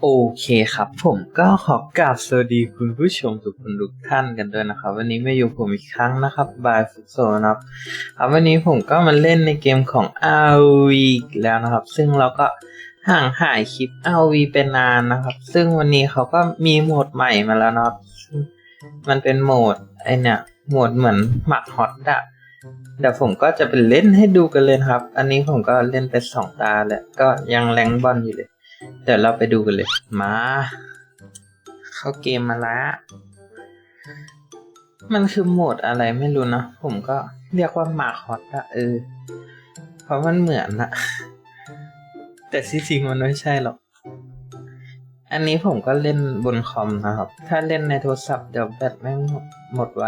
โอเคครับ ผมก็ขอกราบสวัสดีคุณผู้ชมทุกคนทุกท่านกันด้วยนะครับ วันนี้มาอยู่ผมอีกครั้งนะครับบายฟุตโซนะครับครับวันนี้ผมก็มาเล่นในเกมของ RV อีแล้วนะครับ ซึ่งเราก็ห่างหายคลิป RV เป็นนานนะครับ ซึ่งวันนี้เขาก็มีโหมดใหม่มาแล้วนะครับ มันเป็นโหมดไอเนี่ยโหมดเหมือนหมักฮอตอะเดี๋ยวผมก็จะไปเล่นให้ดูกันเลยครับ อันนี้ผมก็เล่นไปสองตาแล้วก็ยังแรงบอลอยู่เลย เดี๋ยวเราไปดูกันเลย มา เข้าเกมมาล้วมันคือโหมดอะไรไม่รู้นะผมก็เรียกว่าหมาคอตอะเออ เพราะมันเหมือนอะแต่ที่จริงมันไม่ใช่หรอก อันนี้ผมก็เล่นบนคอมนะครับ ถ้าเล่นในโทรศัพท์เดี๋ยวแบตแม่งหมดไว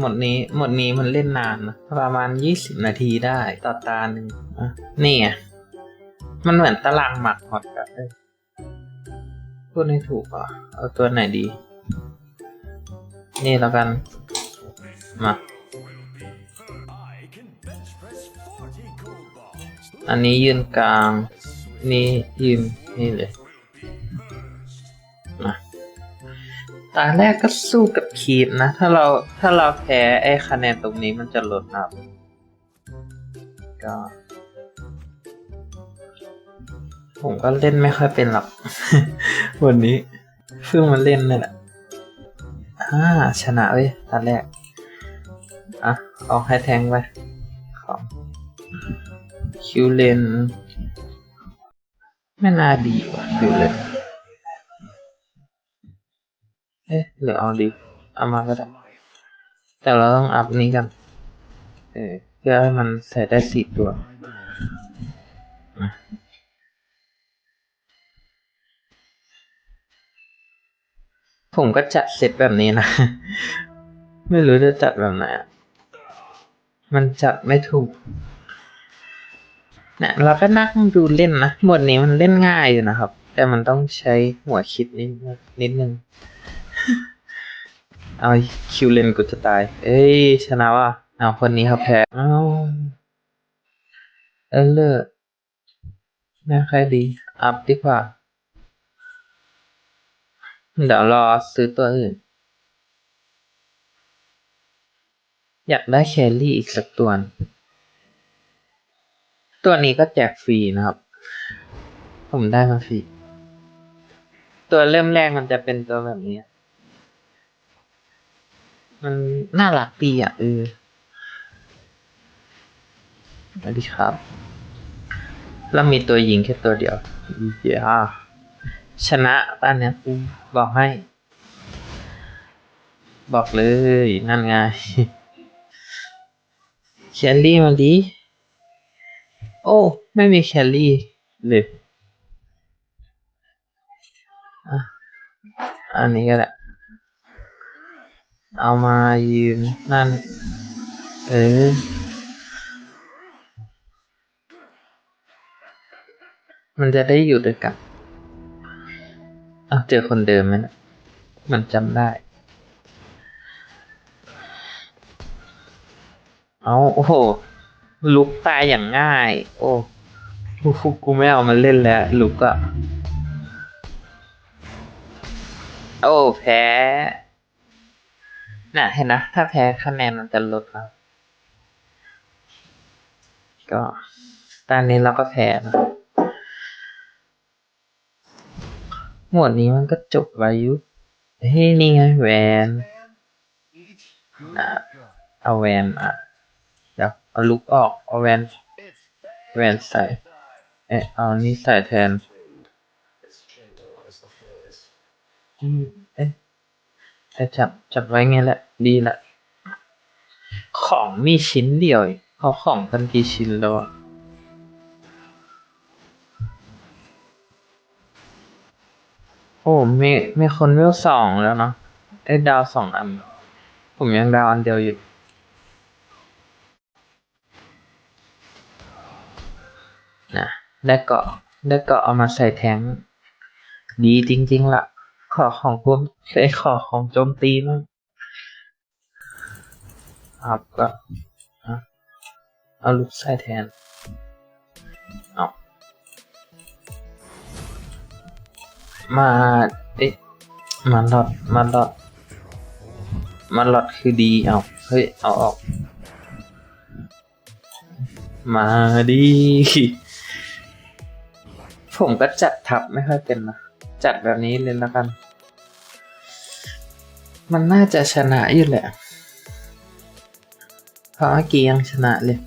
หมดนี้หมดนี้มันเล่นนานนะประมาณยี่สิบนาทีได้ต่อตาหนึ่งนี่ไง มันเหมือนตารางหมักฮอตอะเอ้ยพูดให้ถูกอะเอาตัวไหนดี นี่แล้วกัน มาอันนี้ยืนกลาง นี่ยืนนี่เลย มา ตาแรกก็สู้กับคีบนะ ถ้าเราถ้าเราแพ้ไอ้คะแนนตรงนี้มันจะลดนะครับก็ ผมก็เล่นไม่ค่อยเป็นหรอก วันนี้เพิ่งมาเล่นนี่แหละอ่าชนะเว้ยตอนแรก อะเอาให้แทงไปของคิวเลนไม่น่าดีว่ะคิวเลนเอ๊ะหรือเอาดีเอามาก็ได้แต่เราต้องอัพนี้กัน เออเพื่อให้มันใส่ได้สี่ตัว ผมก็จัดเซตแบบนี้นะ ไม่รู้จะจัดแบบไหนมันจัดไม่ถูกเนี่ยเราก็นั่งดูเล่นนะ หมวดนี้มันเล่นง่ายอยู่นะครับ แต่มันต้องใช้หัวคิดนิดนิดนึง เอาคิวเลนกูจะตาย เอ้ย ชนะว่ะเอาคนนี้เขาแพ้เอาเออเลิศน่าใครดี อัพดีกว่า เดี๋ยวรอซื้อตัวอื่น อยากได้แครี่อีกสักตัว ตัวนี้ก็แจกฟรีนะครับ ผมได้มาฟรี ตัวเริ่มแรกมันจะเป็นตัวแบบนี้ มันน่ารักดีอะเออสวัสดีครับ แล้วมีตัวยิงแค่ตัวเดียวเย้า ชนะตอนเนี้ยกูบอกให้ บอกเลยนั่นไงแคลรี่มาดิโอ้ ไม่มีแคลรี่เลยอะอันนี้ก็แหละ เอามายืนนั่น เออมันจะได้อยู่ด้วยกัน อ้าวเจอคนเดิมไหมนะมันจำได้ เอาโอ้โห ลุกตายอย่างง่าย โอ้กูกูไม่เอามาเล่นแล้ว ลุกอะโอ้แพ้น่ะเห็นนะ ถ้าแพ้คะแนนมันจะลดแล้วก็ ตอนนี้เราก็แพ้นะ หมวดนี้มันก็จบไว้อยุเฮ้ยนี่ไงแวนอะเอาแวนอะเดี๋ยวเอาลุกออกเอาแวนแวนใส่เอ๊ะเอานี่ใส่แทนอืมเอ๊ะแต่จับจับไว้ไงแหละ ดีละ ของมีชิ้นเดียวเองเขาของกันกี่ชิ้นแล้วอะ โอ้มีมีคนเวลสองแล้วเนาะได้ดาวสองอัน ผมยังดาวอันเดียวอยู่ นะได้เกาะได้เกาะเอามาใส่แทง ดีจริง ๆละ่ะ ขอของพวกใช้ขอของโจมตีมั้งครับก็เอาลูกใส่แทนเอา มาเอ๊ะมาหลอดมาหลอดมาหลอดคือดีเอาเฮ้ยเอาออก มาดีผมก็จัดทับไม่ค่อยเป็นนะจัดแบบนี้เลยแล้วกัน มันน่าจะชนะอยู่แหละเพราะเมื่อกี้ยังชนะเลย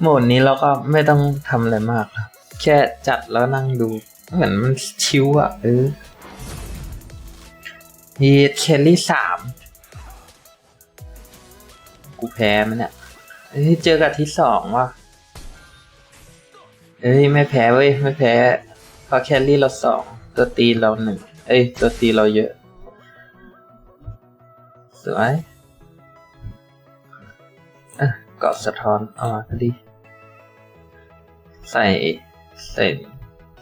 โหมดนี้เราก็ไม่ต้องทำอะไรมากครับ แค่จัดแล้วนั่งดู เหมือนมันชิวอะเออฮีทเคลลี่สามกูแพ้มันเนี่ยเอ้ยเจอกับที่สองว่ะเอ้ยไม่แพ้เว้ยไม่แพ้เพราะแคลรี่เราสองตัวตีเราหนึ่งเอ้ยตัวตีเราเยอะ สวยอะเกาะสะท้อนอามาพอดี ใส่ ใส่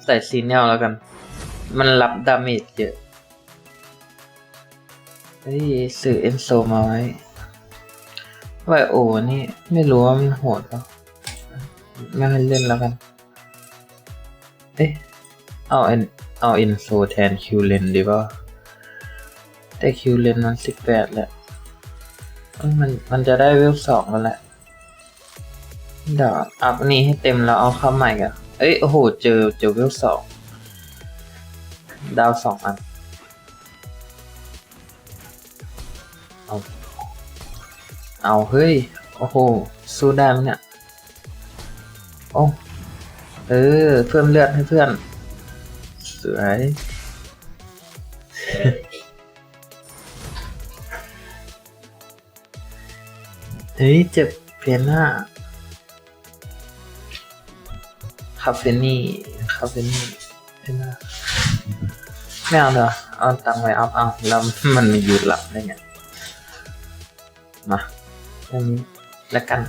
ใส่ซีเนียลแล้วกัน มันรับดาเมจเยอะ เฮ้ยสื่อเอนโซมาไว้ไวโอนี่ไม่รู้ว่ามันโหดปล่าไม่ให้เล่นแล้วกัน เอ๊ะ เอาเอ็นเอาเอ็นโซแทนคิวเลนดีป่ะแต่คิวเลนมันสิบแปดแหละ มันมันจะได้เวลสองแล้วแหละเดี๋ยวอัพนนี้ให้เต็มแล้วเอาเข้าใหม่กัน เอ้ย โอ้โห เจอ เจอเวลสอง ดาวสองอัน เอา เอา เฮ้ย โอ้โห สู้ได้ไหมเนี่ย โอ้ เออ เพิ่มเลือดให้เพื่อน สวย เฮ้ย เจ็บเพียนหน้าาเฟนี่คาเฟนี่เพียนหน้าไม่เอาเถอะเอาตังไว้เอาเอาแล้วมันมีอยู่หลับได้ไงมาอันนี้แล้วกัน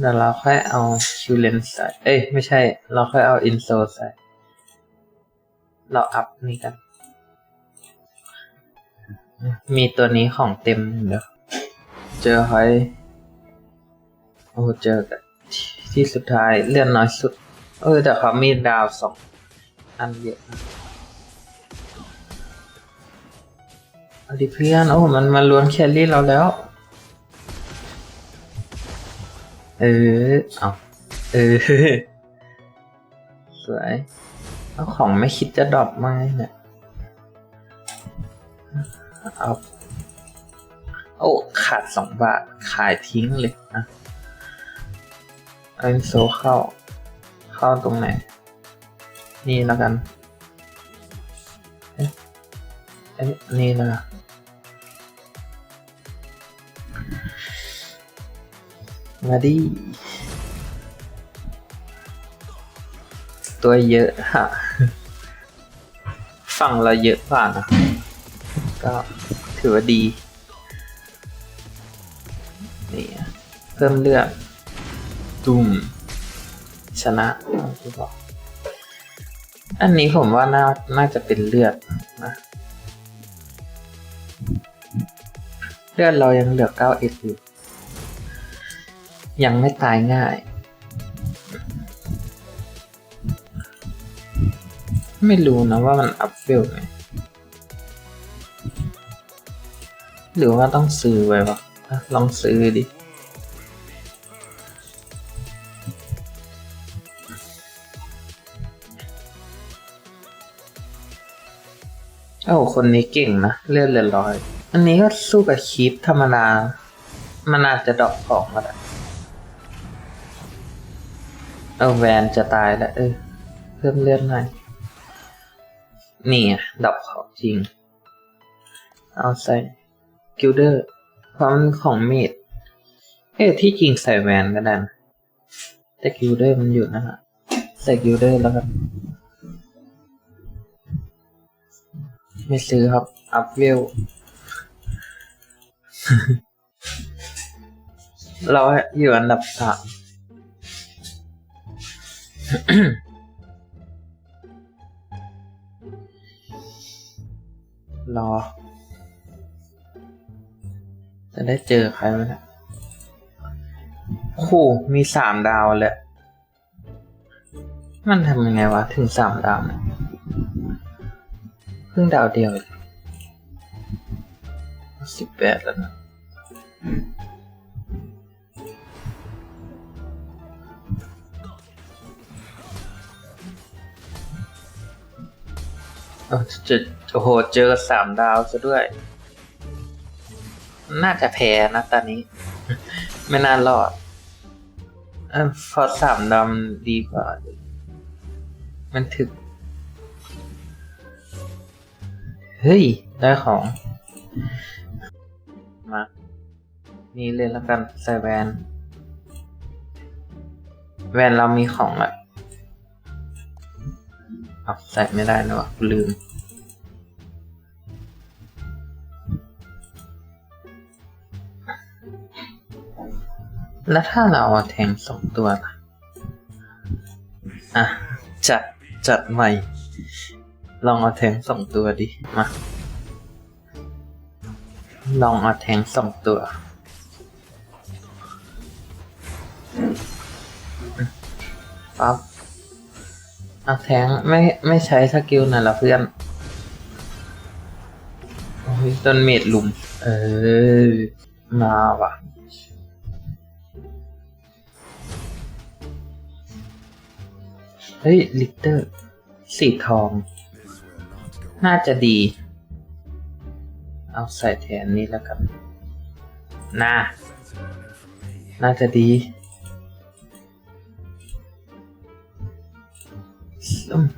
เดี๋ยวเราค่อยเอาคิวเลนใส่ เอ้ย ไม่ใช่ เราค่อยเอาอินโซใส่ เราอัพนี่กัน มีตัวนี้ของเต็มเดี๋ยว เจอหอยโอ้เจอกัน ที่สุดท้ายเลื่อนน้อยสุด เออแต่เขามีดาวสองอันเยอะนะเอดิเพื่อนโอ้มันมาล้วนแคลรี่เราแล้ว เออเอาเออ สวยเอาของไม่คิดจะดรอปไหมาเนี่ยเอาโอ้ ขาดสองบาท ขายทิ้งเลยนะ เอโซเข้า เข้าตรงไหน นี่แล้วกันเอ๊ะเอ๊ะนี่นะมาดิตัวเยอะฮะฝั่งเราเยอะกว่านะก็ถือว่าดี นี่ เพิ่มเลือด ตุ่มชนะที่บอกอันนี้ผมว่าน่าน่าจะเป็นเลือดนะเลือดเรายังเหลือเก้าเอ็ดอยู่ ยังไม่ตายง่าย ไม่รู้นะว่ามันอัพเวลไหมหรือว่าต้องซื้อไว้วะลองซื้อดิ อ้าคนนี้เก่งนะเลือดเหลือร้อย อันนี้ก็สู้กับคีปธรรมดา มันอาจจะดอกของก็ได้เออแวนจะตายแล้วเออเพิ่มเลือดหน่อยนี่อะดอกของจริง เอาใส่กิลเดอร์เพราะมันของเมดเอ้ยที่จริงใส่แวนก็ได้แต่กิลเดอร์มันอยู่นะฮะใส่กิลเดอร์แล้วกัน ไม่ซื้อครับ อัพเวล เราอยู่อันดับสามรอ จะได้เจอใครไหมเนะโอ้โหมีสามดาวเลยมันทำยังไงวะ ถึงสามดาวเนี่ย เพิ่งดาวเดียวสิบแปดแล้วนะโอ้จะโอ้โห เจอสามดาวซะด้วย น่าจะแพ้นะตอนนี้ ไม่น่ารอดเอพอสามดาวมันดีกว่า มันถึก เฮ้ย ได้ของ มา นี่เลยแล้วกัน ใส่แวน แวนเรามีของอะเอาใส่ไม่ได้นะวะลืม แล้วถ้าเราเอาแทงสองตัวล่ะ อะ จัด จัดใหม่ ลองเอาแทงสองตัวดิ มา ลองเอาแทงสองตัว ปั๊บเอาแทงไม่ไม่ใช้สกิลนั่นละเพื่อน โอ้ยต้นเมดลุม เออ มาว่ะเฮ้ย ลิกเตอร์ สีทอง น่าจะดี เอาใส่แทนนี้แล้วกันน่าน่าจะดี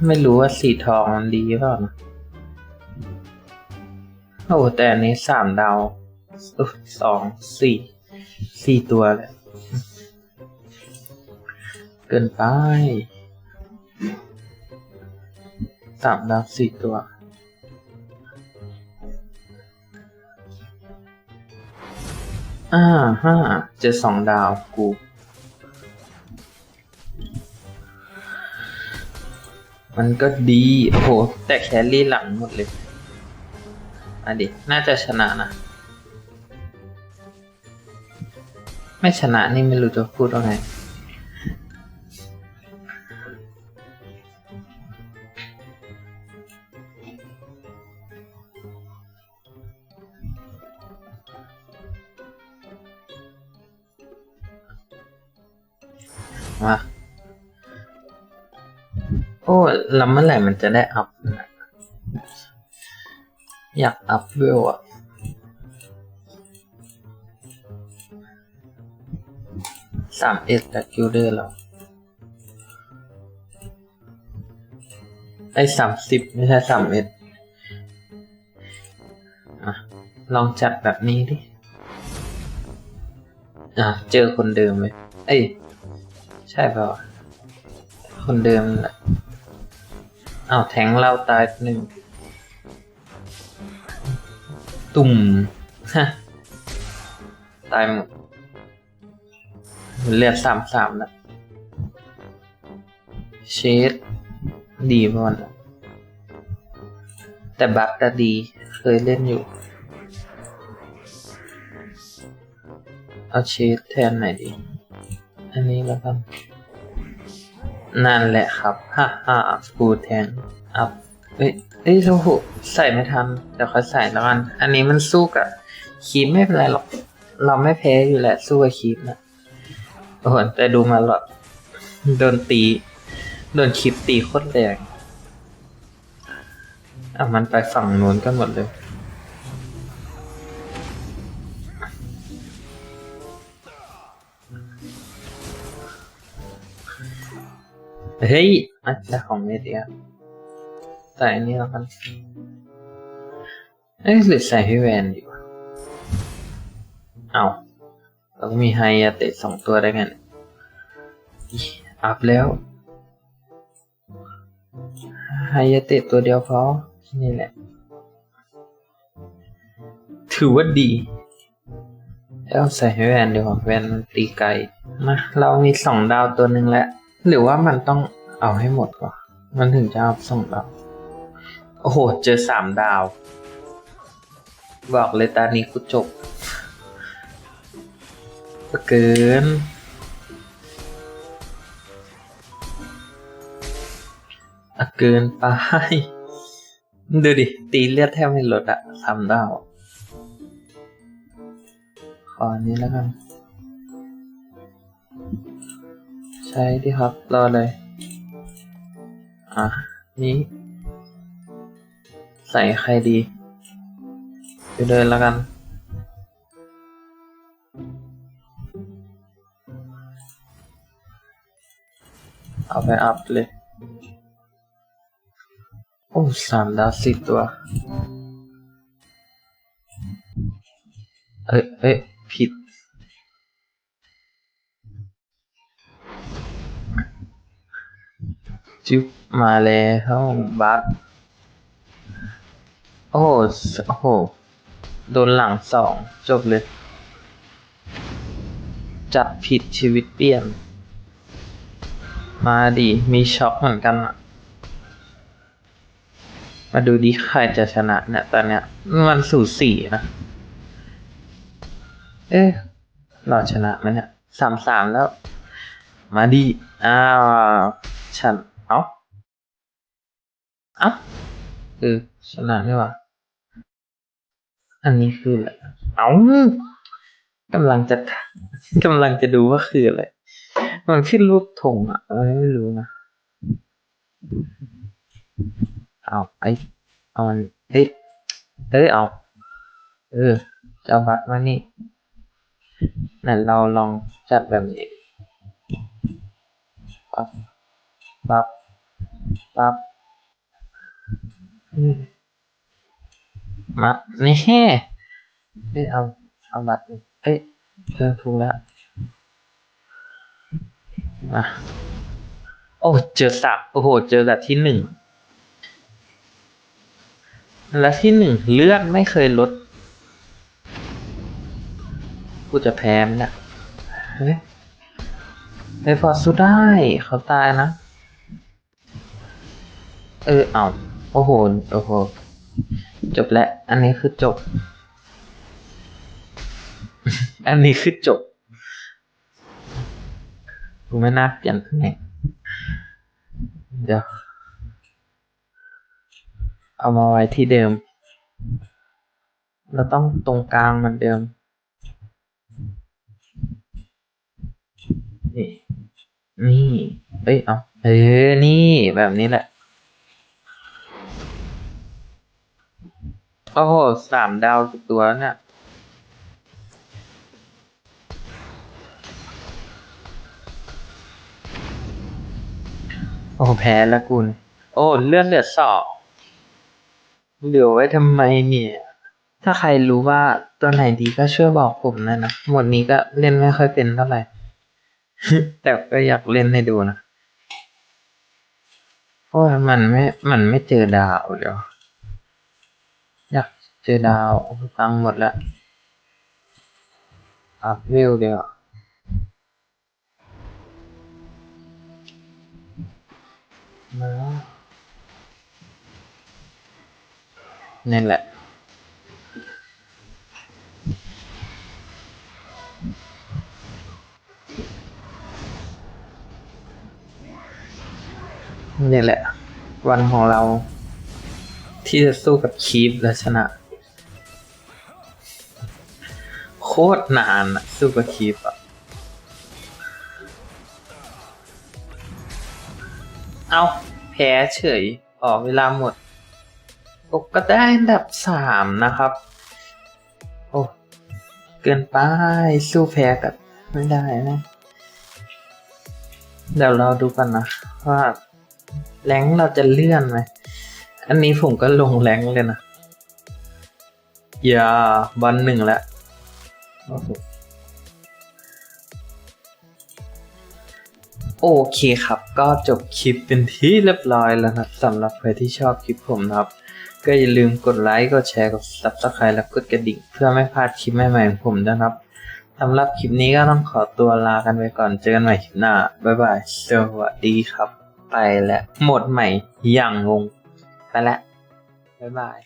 ไม่รู้ว่าสีทองมันดีหรือเปล่านะโอ้แต่อันนี้สามดาวสองสี่สี่ตัวเลยเกินไปสามดาวสี่ตัว ห้าห้าเจ็ดสองดาวกูมันก็ดี โอ้โห แต่แคลรี่หลังหมดเลยอันดิ น่าจะชนะนะ ไม่ชนะนี่ไม่รู้จะพูดว่าไง แล้วเมื่อไหร่มันจะได้อัพ อยากอัพเวลอะสามเอ็ดแต่กิลเดอร์แล้วไอ้สามสิบไม่ใช่สามเอ็ดลองจัดแบบนี้ดิ อะ เจอคนเดิมเลยเอ้ย ใช่เปล่า คนเดิมแหละ อ้าวแทงเราตายหนึ่ง ตุ่มฮะตายหมดเลือสามสามแล้วเชดดีพอนะแต่บัคก็ดีเคยเล่นอยู่ เอาเชดแทนไหนดี อันนี้แล้วกัน นั่นแหละครับ ฮ่าฮ่าฟูแทงอัพเอ้ยเอ้ยโอ้โหใส่ไม่ทันเดี๋ยวค่อยใส่แล้วกัน อันนี้มันสู้กับคีมไม่เป็นไรหรอกเราไม่แพ้อยู่แหละสู้กับคีมนะโอ้โหแต่ดูมาหลอดโดนตี โดนคีปตีโคตรแรงอะมันไปฝั่งนู้นกันหมดเลย เฮ้ยอันจะของเมเดียใส่อันนี้แล้วกันเอ้ยหรือใส่ให้แวนดีวะเอาเราก็มีไฮยาเตะสองตัวได้ไงเนี่ยอิอัพแล้วไฮยาเตะตัวเดียวพอนี่แหละ ถือว่าดีแล้วใส่ให้แวนดีกว่าแวนมันตีไกลมาเรามีสองดาวตัวหนึ่งแล้ว หรือว่ามันต้องเอาให้หมดก่อนมันถึงจะเอาสองดาโอ้โห เจอสามดาว บอกเลยตานี้กูจบเกินเกินไป ดูดิ ตีเลือดแทบไม่ลดอะสามดาว ขออันนี้แล้วกัน ใช้ดิครับ รอเลย อะ นี้ ใส่ใครดีไปเดินแล้วกัน เอาไปอัพเลย โอ้สามดาวสิตัว เอ้ยเอ้ยผิด จุ๊บมาแล้วบัสโอ้โหโอ้โห โดนหลังสอง จบเลย จับผิดชีวิตเปลี่ยน มาดิมีช็อกเหมือนกันอะมาดูดิใครจะชนะเนี่ยตอนเนี้ย มันสูสีนะ เอ๊ะเราชนะไหมเนี่ยสามสามแล้ว มาดิอ้าวฉัน เอาเอ้าเออชนะไม่วะอันนี้คืออะไรเอากำลังจะกำลังจะดูว่าคืออะไร มันขึ้นรูปธงอะเออไม่รู้นะเอาไอเอามันเฮ้ยเฮ้ยเอา เออจะเอาบัตรมานี่นั่นเราลองจัดแบบนี้ปั๊บปั๊บ ปั๊บอืมมานี่เฮ้ยเอาเอาบัตรเอ้ยเออถูกแล้วมาโอ้ เจอสับโอ้โห เจอแบบที่หนึ่ง และที่หนึ่งเลือดไม่เคยลด กูจะแพ้มันนะเฮ้ยไอฟอร์สู้ได้ เขาตายนะ เออเอาโอ้โห โอ้โห จบแล้ว อันนี้คือจบ อันนี้คือจบกูไม่น่าเปลี่ยนตำแหน่งเดี๋ยว เอามาไว้ที่เดิม เราต้องตรงกลางเหมือนเดิม นี่ นี่ เอ้ย เอา เออ นี่ แบบนี้แหละ โอ้โหสามดาวทุกตัวเนี่ยโอ้แพ้แล้วกูเนี่ยโอ้เลื่อนเหลือสองเหลือไว้ทำไมเนี่ย ถ้าใครรู้ว่าตัวไหนดีก็ช่วยบอกผมนะนะ หมดนี้ก็เล่นไม่ค่อยเป็นเท่าไหร่ แต่ก็อยากเล่นให้ดูนะเพราะมันไม่ มันไม่เจอดาวเดี๋ยว จอดาวโอ้ตังหมดแล้วอัพวิวเดียวมานี่แหละนี่แหละ วันของเราที่จะสู้กับคีฟและชนะ คตรนานอะสู้กับคีฟอะเอาแพ้เฉยออกเวลาหมดกก็ได้อันดับสามนะครับ โอ้ เกินไป สู้แพ้กับไม่ได้นะเดี๋ยวเราดูกันนะว่าแรงเราจะเลื่อนไหม อันนี้ผมก็ลงแรงเลยนะ อย่าบอลหนึ่งแล้ว โอเคครับ ก็จบคลิปเป็นที่เรียบร้อยแล้วนะสำหรับใครที่ชอบคลิปผมนะครับ ก็อย่าลืมกดไลค์ กดแชร์ กด subscribe และกดกระดิ่ง เพื่อไม่พลาดคลิปใหม่ๆของผมนะครับ สำหรับคลิปนี้ก็ต้องขอตัวลากันไปก่อน เจอกันใหม่คลิปหน้า บ๊ายบาย สวัสดีครับ ไปแล้วหมดใหม่อย่างงง ไปแล้วบ๊ายบาย